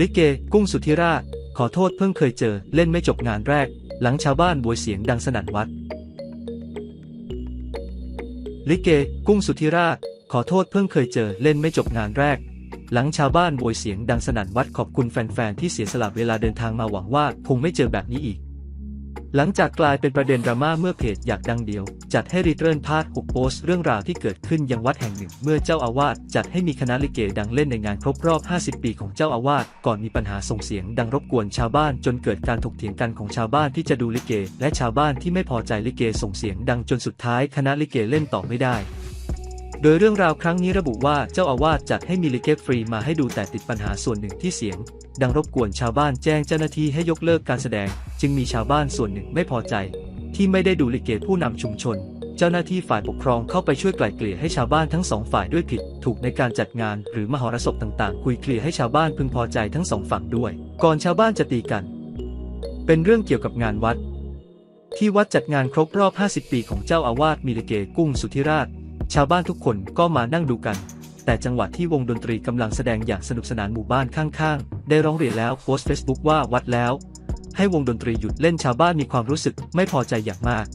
ลิเก กุ้งสุธิราช ขอโทษเพิ่งเคยเจอ เล่นไม่จบงานแรก หลังชาวบ้านบวยเสียงดังสนั่นวัด ลิเก กุ้งสุธิราช ขอโทษเพิ่งเคยเจอ เล่นไม่จบงานแรก หลังชาวบ้านบวยเสียงดังสนั่นวัดขอบคุณแฟนๆที่เสียสละเวลาเดินทางมาหวังว่าคงไม่เจอแบบนี้อีก หลังจากกลายเป็นประเด็นดราม่าเมื่อเพจอยากดังเดียว จัดให้รีเทิร์นพาดหกโพสต์เรื่องราวที่เกิดขึ้นยังวัดแห่งหนึ่ง เมื่อเจ้าอาวาสจัดให้มีคณะลิเกดังเล่นในงานครบรอบ 50 ปีของเจ้าอาวาสก่อนมีปัญหาส่งเสียงดังรบกวนชาวบ้าน จนเกิดการถกเถียงกันของชาวบ้านที่จะดูลิเก และชาวบ้านที่ไม่พอใจลิเกส่งเสียงดังจนสุดท้ายคณะลิเกเล่นต่อไม่ได้ โดยเรื่องราวครั้งนี้ระบุว่าเจ้าอาวาสจัดให้มีลิเกฟรีมาให้ดูแต่ติดปัญหาส่วนหนึ่งที่เสียง ดังรบกวนชาวบ้านแจ้งเจ้าหน้าที่ให้ยกเลิกการแสดง จึงมีชาวบ้านส่วนหนึ่งไม่พอใจ ที่ไม่ได้ดูลิเกผู้นำชุมชน เจ้าหน้าที่ฝ่ายปกครองเข้าไปช่วยไกล่เกลี่ยให้ชาวบ้านทั้งสองฝ่ายด้วยผิด ถูกในการจัดงานหรือมหรสพต่างๆ คุยเคลียร์ให้ชาวบ้านพึงพอใจทั้งสองฝั่งด้วย ก่อนชาวบ้านจะตีกัน เป็นเรื่องเกี่ยวกับงานวัดที่วัดจัดงานครบรอบ 50 ปีของเจ้าอาวาสมีลิเกกุ้งสุธิราช ชาวบ้านทุกคนก็มานั่งดูกัน แต่จังหวะที่วงดนตรีกำลังแสดงอย่างสนุกสนานหมู่บ้านข้างๆ ได้ร้องเรียนแล้วโพสต์เฟซบุ๊กว่าวัดแล้ว ให้วงดนตรีหยุดเล่นชาวบ้านมีความรู้สึกไม่พอใจอย่างมาก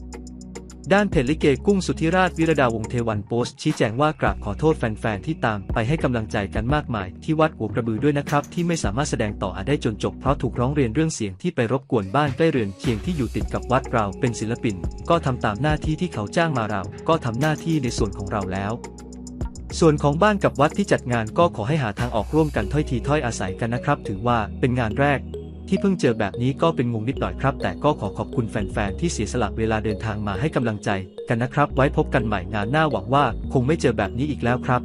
ด้านเพจลิเกกุ้งสุธิราชวิรดาวงเทวันโพสต์ชี้แจงว่ากราบขอโทษแฟนๆ ที่ตามไปให้กำลังใจกันมากมาย ที่วัดหัวกระบือด้วยนะครับ ที่ไม่สามารถแสดงต่ออาจได้จนจบเพราะถูกร้องเรียนเรื่องเสียงที่ไปรบกวนบ้านใกล้เรือนเคียงที่อยู่ติดกับวัดเราเป็นศิลปิน ก็ทำตามหน้าที่ที่เขาจ้างมาเรา ก็ทำหน้าที่ในส่วนของเราแล้วส่วนของบ้านกับวัดที่จัดงานก็ขอให้หาทางออกร่วมกันถ้อยทีถ้อยอาศัยกันนะครับ ถือว่าเป็นงานแรก ที่เพิ่งเจอแบบนี้ก็เป็นงงนิดหน่อยครับ แต่ก็ขอขอบคุณแฟนๆที่เสียสละเวลาเดินทางมาให้กำลังใจกันนะครับ ไว้พบกันใหม่งานหน้าหวังว่า คงไม่เจอแบบนี้อีกแล้วครับ